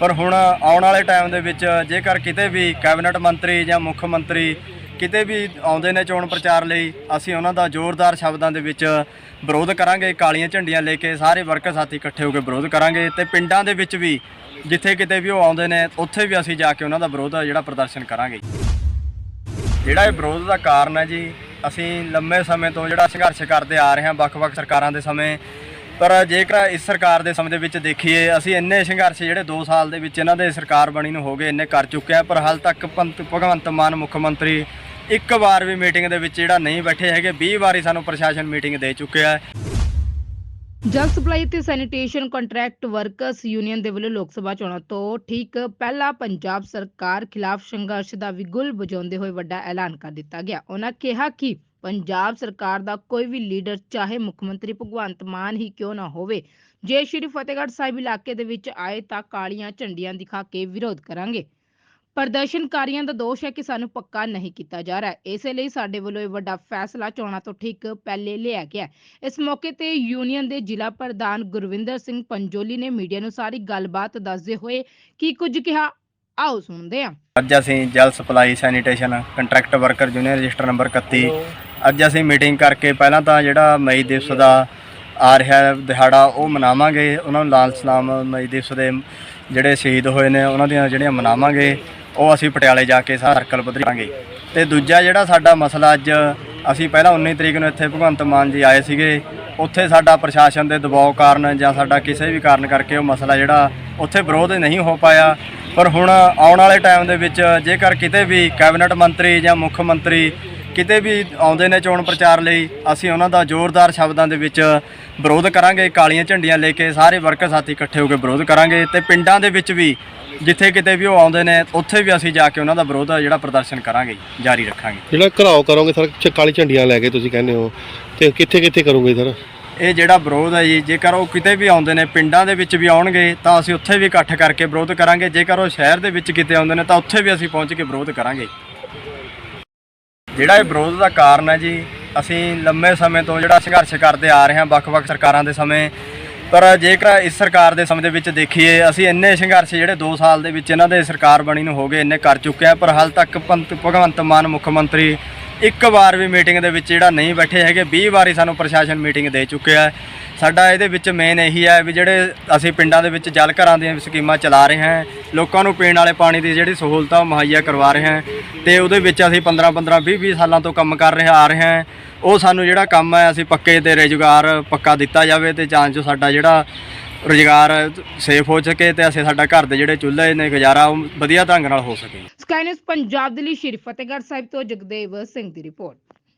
ਪਰ ਹੁਣ ਆਉਣ ਵਾਲੇ ਟਾਈਮ ਦੇ ਵਿੱਚ ਜੇਕਰ ਕਿਤੇ ਵੀ ਕੈਬਨਿਟ ਮੰਤਰੀ ਜਾਂ ਮੁੱਖ ਮੰਤਰੀ ਕਿਤੇ ਵੀ ਆਉਂਦੇ ਨੇ ਚੋਣ ਪ੍ਰਚਾਰ ਲਈ, ਅਸੀਂ ਉਹਨਾਂ ਦਾ ਜ਼ੋਰਦਾਰ ਸ਼ਬਦਾਂ ਦੇ ਵਿੱਚ ਵਿਰੋਧ ਕਰਾਂਗੇ, ਕਾਲੀਆਂ ਝੰਡੀਆਂ ਲੈ ਕੇ ਸਾਰੇ ਵਰਕਰ ਸਾਥੀ ਇਕੱਠੇ ਹੋ ਕੇ ਵਿਰੋਧ ਕਰਾਂਗੇ ਤੇ ਪਿੰਡਾਂ ਦੇ ਵਿੱਚ ਵੀ ਜਿੱਥੇ ਕਿਤੇ ਵੀ ਉਹ ਆਉਂਦੇ ਨੇ, ਉੱਥੇ ਵੀ ਅਸੀਂ ਜਾ ਕੇ ਉਹਨਾਂ ਦਾ ਵਿਰੋਧ ਜਿਹੜਾ ਪ੍ਰਦਰਸ਼ਨ ਕਰਾਂਗੇ। ਜਿਹੜਾ ਇਹ ਵਿਰੋਧ ਦਾ ਕਾਰਨ ਹੈ ਜੀ, ਅਸੀਂ ਲੰਮੇ ਸਮੇਂ ਤੋਂ ਜਿਹੜਾ ਸੰਘਰਸ਼ ਕਰਦੇ ਆ ਰਹੇ ਹਾਂ, ਵੱਖ-ਵੱਖ ਸਰਕਾਰਾਂ ਦੇ ਸਮੇਂ ਪਰ ਜੇਕਰ ਇਸ ਸਰਕਾਰ ਦੇ ਸਮੇਂ ਦੇ ਵਿੱਚ ਦੇਖੀਏ, ਅਸੀਂ ਇੰਨੇ ਸੰਘਰਸ਼ ਜਿਹੜੇ 2 ਸਾਲ ਦੇ ਵਿੱਚ ਇਹਨਾਂ ਦੇ ਸਰਕਾਰ ਬਣੀ ਨੂੰ ਹੋ ਗਏ, ਇੰਨੇ ਕਰ ਚੁੱਕੇ ਪਰ ਹਾਲ ਤੱਕ ਭਗਵੰਤ ਮਾਨ ਮੁੱਖ ਮੰਤਰੀ ਇੱਕ ਵਾਰ ਵੀ ਮੀਟਿੰਗ ਦੇ ਵਿੱਚ ਜਿਹੜਾ ਨਹੀਂ ਬੈਠੇ ਹੈਗੇ 20 ਵਾਰੀ ਸਾਨੂੰ ਪ੍ਰਸ਼ਾਸਨ ਮੀਟਿੰਗ ਦੇ ਚੁੱਕਿਆ ਹੈ। ਜਲ ਸਪਲਾਈ ਤੇ ਸੈਨੀਟੇਸ਼ਨ ਕੰਟਰੈਕਟ ਵਰਕਰਸ ਯੂਨੀਅਨ ਦੇ ਵੱਲੋਂ ਲੋਕ ਸਭਾ ਚੋਣਾਂ ਤੋਂ ਠੀਕ ਪਹਿਲਾਂ ਪੰਜਾਬ ਸਰਕਾਰ ਖਿਲਾਫ ਸੰਘਰਸ਼ ਦਾ ਵਿਗੁਲ ਵਜਾਉਂਦੇ ਹੋਏ ਵੱਡਾ ਐਲਾਨ ਕਰ ਦਿੱਤਾ ਗਿਆ। ਉਹਨਾਂ ਕਿਹਾ ਕਿ ਪੰਜਾਬ ਸਰਕਾਰ ਦਾ ਕੋਈ ਵੀ ਲੀਡਰ, ਚਾਹੇ ਮੁੱਖ ਮੰਤਰੀ ਭਗਵੰਤ ਮਾਨ ਹੀ ਕਿਉਂ ਨਾ ਹੋਵੇ, ਜੇ ਸ਼੍ਰੀ ਫਤਿਹਗੜ੍ਹ ਸਾਹਿਬ ਇਲਾਕੇ ਦੇ ਵਿੱਚ ਆਏ ਤਾਂ ਕਾਲੀਆਂ ਝੰਡੀਆਂ ਦਿਖਾ ਕੇ ਵਿਰੋਧ ਕਰਾਂਗੇ। ਪ੍ਰਦਰਸ਼ਨਕਾਰੀਆਂ ਦਾ ਦੋਸ਼ ਹੈ ਕਿ ਸਾਨੂੰ ਪੱਕਾ ਨਹੀਂ ਕੀਤਾ ਜਾ ਰਿਹਾ। ਇਸੇ ਲਈ ਸਾਡੇ ਵੱਲੋਂ ਇਹ ਵੱਡਾ ਫੈਸਲਾ ਚੋਣਾਂ ਤੋਂ ਠੀਕ ਪਹਿਲੇ ਲਿਆ ਗਿਆ ਇਸ ਮੌਕੇ ਤੇ ਯੂਨੀਅਨ ਦੇ ਜ਼ਿਲ੍ਹਾ ਪ੍ਰਧਾਨ ਗੁਰਵਿੰਦਰ ਸਿੰਘ ਪੰਜੋਲੀ ਨੇ ਮੀਡੀਆ ਨੂੰ ਸਾਰੀ ਗੱਲਬਾਤ ਦੱਸਦੇ ਹੋਏ ਕੀ ਕੁਝ ਕਿਹਾ ਆਓ ਸੁਣਦੇ ਹਾਂ। ਅੱਜ ਅਸੀਂ ਜਲ supply sanitation contract worker union register number 31 ਅੱਜ ਅਸੀਂ ਮੀਟਿੰਗ ਕਰਕੇ ਪਹਿਲਾਂ ਤਾਂ ਜਿਹੜਾ ਮਈ ਦਿਵਸ ਦਾ ਆ ਰਿਹਾ ਦਿਹਾੜਾ ਉਹ ਮਨਾਵਾਂਗੇ। ਉਹਨਾਂ ਨੂੰ ਲਾਲ ਸਲਾਮ ਮਈ ਦਿਵਸ ਦੇ ਜਿਹੜੇ ਸ਼ਹੀਦ ਹੋਏ ਨੇ ਉਹਨਾਂ ਦੀਆਂ ਜਿਹੜੀਆਂ ਮਨਾਵਾਂਗੇ ਉਹ ਅਸੀਂ ਪਟਿਆਲੇ ਜਾ ਕੇ ਸਾਰਾ ਸਰਕਲ ਪੱਧਰੀ ਕਰਾਂਗੇ। ਤੇ ਦੂਜਾ ਜਿਹੜਾ ਸਾਡਾ ਮਸਲਾ ਅੱਜ ਅਸੀਂ ਪਹਿਲਾਂ 19 ਤਰੀਕ ਨੂੰ ਇੱਥੇ ਭਗਵੰਤ ਮਾਨ ਜੀ ਆਏ ਸੀਗੇ। ਉੱਥੇ ਸਾਡਾ ਪ੍ਰਸ਼ਾਸਨ ਦੇ ਦਬਾਅ ਕਾਰਨ ਜਾਂ ਸਾਡਾ ਕਿਸੇ ਵੀ ਕਾਰਨ ਕਰਕੇ ਉਹ ਮਸਲਾ ਜਿਹੜਾ ਉੱਥੇ ਵਿਰੋਧ ਨਹੀਂ ਹੋ ਪਾਇਆ। ਪਰ ਹੁਣ ਆਉਣ ਵਾਲੇ ਟਾਈਮ ਦੇ ਵਿੱਚ ਜੇਕਰ ਕਿਤੇ ਵੀ ਕੈਬਨਿਟ ਮੰਤਰੀ ਜਾਂ ਮੁੱਖ ਮੰਤਰੀ ਕਿਤੇ ਵੀ ਆਉਂਦੇ ਨੇ ਚੋਣ ਪ੍ਰਚਾਰ ਲਈ, ਅਸੀਂ ਉਹਨਾਂ ਦਾ ਜ਼ੋਰਦਾਰ ਸ਼ਬਦਾਂ ਦੇ ਵਿੱਚ ਵਿਰੋਧ ਕਰਾਂਗੇ, ਕਾਲੀਆਂ ਝੰਡੀਆਂ ਲੈ ਕੇ ਸਾਰੇ ਵਰਕਰ ਸਾਥੀ ਇਕੱਠੇ ਹੋ ਕੇ ਵਿਰੋਧ ਕਰਾਂਗੇ ਤੇ ਪਿੰਡਾਂ ਦੇ ਵਿੱਚ ਵੀ ਜਿੱਥੇ ਕਿਤੇ ਵੀ ਉਹ ਆਉਂਦੇ ਨੇ, ਉੱਥੇ ਵੀ ਅਸੀਂ ਜਾ ਕੇ ਉਹਨਾਂ ਦਾ ਵਿਰੋਧ ਜਿਹੜਾ ਪ੍ਰਦਰਸ਼ਨ ਕਰਾਂਗੇ, ਜਾਰੀ ਰੱਖਾਂਗੇ। ਜਿਹੜਾ ਘਰਾਓ ਕਰੋਗੇ ਸਰ ਕਾਲੀ ਝੰਡੀਆਂ ਲੈ ਕੇ ਤੁਸੀਂ ਕਹਿੰਦੇ ਹੋ, ਤੇ ਕਿੱਥੇ ਕਿੱਥੇ ਕਰੋਗੇ ਸਰ? ਇਹ ਜਿਹੜਾ ਵਿਰੋਧ ਹੈ ਜੀ, ਜੇਕਰ ਉਹ ਕਿਤੇ ਵੀ ਆਉਂਦੇ ਨੇ, ਪਿੰਡਾਂ ਦੇ ਵਿੱਚ ਵੀ ਆਉਣਗੇ, ਤਾਂ ਅਸੀਂ ਉੱਥੇ ਵੀ ਇਕੱਠ ਕਰਕੇ ਵਿਰੋਧ ਕਰਾਂਗੇ। ਜੇਕਰ ਉਹ ਸ਼ਹਿਰ ਦੇ ਵਿੱਚ ਕਿਤੇ ਆਉਂਦੇ ਨੇ, ਤਾਂ ਉੱਥੇ ਵੀ ਅਸੀਂ ਪਹੁੰਚ ਕੇ ਵਿਰੋਧ ਕਰਾਂਗੇ। ਜਿਹੜਾ ਇਹ ਵਿਰੋਧ ਦਾ ਕਾਰਨ ਹੈ ਜੀ, ਅਸੀਂ ਲੰਮੇ ਸਮੇਂ ਤੋਂ ਜਿਹੜਾ ਸੰਘਰਸ਼ ਕਰਦੇ ਆ ਰਹੇ ਹਾਂ, ਵੱਖ-ਵੱਖ ਸਰਕਾਰਾਂ ਦੇ ਸਮੇਂ। ਪਰ ਜੇਕਰ ਇਸ ਸਰਕਾਰ ਦੇ ਸਮੇਂ ਦੇ ਵਿੱਚ ਦੇਖੀਏ, ਅਸੀਂ ਇੰਨੇ ਸੰਘਰਸ਼ ਜਿਹੜੇ 2 ਸਾਲ ਦੇ ਵਿੱਚ ਇਹਨਾਂ ਦੇ ਸਰਕਾਰ ਬਣੀ ਨੂੰ ਹੋ ਗਏ, ਇੰਨੇ ਕਰ ਚੁੱਕੇ ਆ ਪਰ ਹਾਲ ਤੱਕ ਪੰਤ- ਭਗਵੰਤ ਮਾਨ ਮੁੱਖ ਮੰਤਰੀ ਇੱਕ ਵਾਰ ਵੀ ਮੀਟਿੰਗ ਦੇ ਵਿੱਚ ਜਿਹੜਾ ਨਹੀਂ ਬੈਠੇ ਹੈਗੇ 20 ਵਾਰੀ ਸਾਨੂੰ ਪ੍ਰਸ਼ਾਸਨ ਮੀਟਿੰਗ ਦੇ ਚੁੱਕਿਆ ਹੈ। ਸਾਡਾ ਇਹਦੇ ਵਿੱਚ ਮੇਨ ਇਹੀ ਹੈ ਵੀ ਜਿਹੜੇ ਅਸੀਂ ਪਿੰਡਾਂ ਦੇ ਵਿੱਚ ਜਲ ਘਰਾਂ ਦੀਆਂ ਸਕੀਮਾਂ ਚਲਾ ਰਹੇ ਹਾਂ, ਲੋਕਾਂ ਨੂੰ ਪੀਣ ਵਾਲੇ ਪਾਣੀ ਦੀ ਜਿਹੜੀ ਸਹੂਲਤਾਂ ਮੁਹੱਈਆ ਕਰਵਾ ਰਹੇ ਹਾਂ ਤੇ ਉਹਦੇ ਵਿੱਚ ਅਸੀਂ 15 15 20 20 ਸਾਲਾਂ ਤੋਂ ਕੰਮ ਕਰ ਰਹੇ ਆ ਰਹੇ ਹਾਂ। ਉਹ ਸਾਨੂੰ ਜਿਹੜਾ ਕੰਮ ਹੈ, ਅਸੀਂ ਪੱਕੇ ਤੇ ਰੁਜ਼ਗਾਰ ਪੱਕਾ ਦਿੱਤਾ ਜਾਵੇ ਤੇ ਜਾਂ ਜੋ ਸਾਡਾ ਜਿਹੜਾ ਰੁਜ਼ਗਾਰ ਸੇਫ ਹੋ ਸਕੇ ਤੇ ਅਸੀਂ ਸਾਡਾ ਘਰ ਦੇ ਜਿਹੜੇ ਚੁੱਲ੍ਹੇ ਨੇ, ਗੁਜ਼ਾਰਾ ਉਹ ਵਧੀਆ ਢੰਗ ਨਾਲ ਹੋ ਸਕੇ। ਸਕਾਈਨਸ ਪੰਜਾਬ ਦੇ ਲਈ ਸ਼੍ਰੀ ਫਤਿਹਗੜ੍ਹ ਸਾਹਿਬ ਤੋਂ ਜਗਦੇਵ ਸਿੰਘ ਦੀ ਰਿਪੋਰਟ।